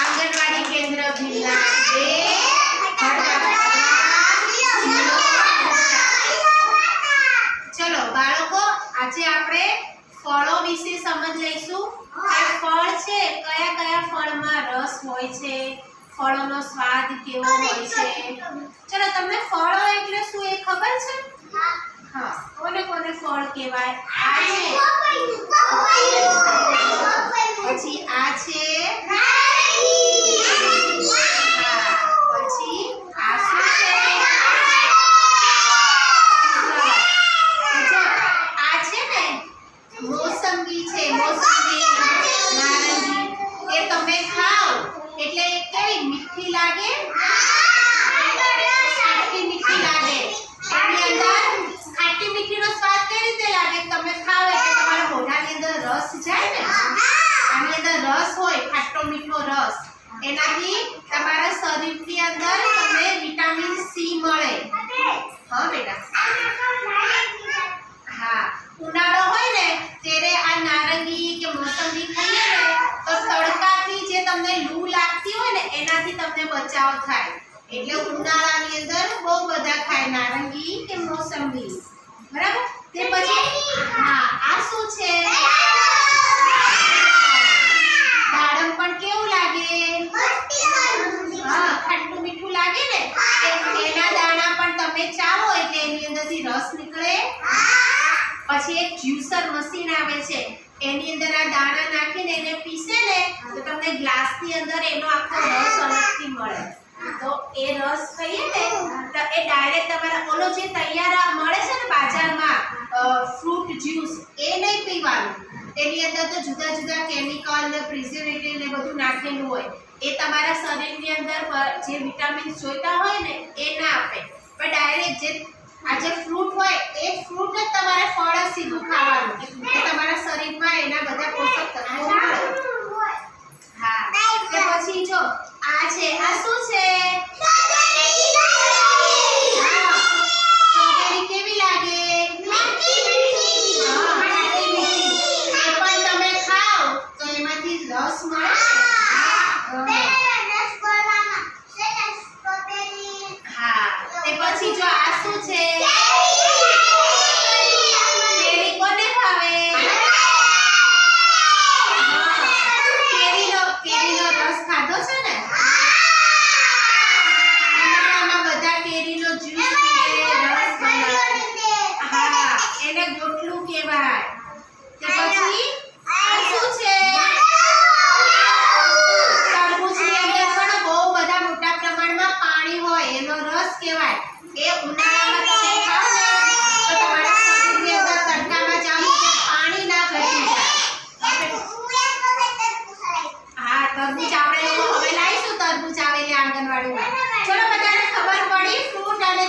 આંગણવાડી કેન્દ્ર ભીલા ચલો, બાળકો, આજે આપણે ફળો વિશે સમજ લઈશું. કે ફળ છે, કયા કયા ફળમાં રસ હોય છે? ફળોનો સ્વાદ કેવો હોય છે? ચલો, તમને ફળો એટલે શું એ ખબર છે? હા, કોને કોને ફળ કહેવાય? આ પછી આ છે? પછી આ શું છે? આ છે ને મોસંબી છે, મોસંબી. એ તમે ખાઓ. એટલે કેવી? મીઠી લાગે? ખાટી મીઠી હોય મીઠો રસ. એનાથી તમારા શરીરની અંદર તમને વિટામિન સી મળે. હા, બેટા. હા. ઉનાળો હોય ને, ત્યારે આ નારંગી કે મોસંબી ખાઈએ ને, તો તડકાથી જે તમને લૂ લાગતી હોય ને, એનાથી તમને બચાવ થાય. એટલે ઉનાળાની અંદર બહુ બધા ખાય નારંગી કે મોસંબી. બરાબર? તે પછી, હા, આ શું છે દાડમ પણ કેવું લાગે હા ખાટું મીઠું લાગે ને એ- એના દાણા પણ તમે ચાવો એટલે એની અંદરથી રસ નીકળે પછી એક જ્યુસર મશીન આવે છે. એની અંદર આ દાણા નાખીને એને પીસે ને તો તમને ગ્લાસની અંદર એનો આખો રસ અલગથી મળે. તો એ રસ ખાઈએ ને, તો એ ડાયરેક્ટ તમારા ઓલો જે તૈયાર મળે છે ને બાજારમાં ફ્રૂટ જ્યુસ એ નહીં પીવાનું. એની અંદર તો જુદા જુદા કેમિકલ ને પ્રિઝર્વેટિવ ને બધું નાખેલું હોય. એ તમારા શરીરની અંદર જે વિટામિન્સ જોઈતા હોય ને, એ ના આપે. પણ ડાયરેક્ટ જે આ જે ફ્રૂટ હોય, એ ફ્રૂટ જ તમારે ફળ જ સીધું ખાવાનું એટલે તમારા શરીરમાં એના બધા પોષક તત્વો મળે હા તે પછી જો આ છે? આ શું છે. સ્ટ્રોબેરી કેવી લાગે. એ પણ તમે ખાઓ. તો એમાંથી રસ મળે હા. તે પછી જો આ શું છે? રોટલું કહેવાય. તે પછી? આ શું છે? તરબૂચની અંદર પણ બહુ બધા મોટા પ્રમાણમાં પાણી હોય એનો રસ કહેવાય. એ ઉનાળામાં તમે ખાઓ ને તો તમારા શરીરની અંદર તડકામાં ચાલુ કે પાણી ના ઘટી જાય. હા તરબૂચ આપણે હવે લાવીશું તરબૂચ આવેલી આંગણવાડીમાં. ચલો બધાને ખબર પડી ફ્રૂટ અને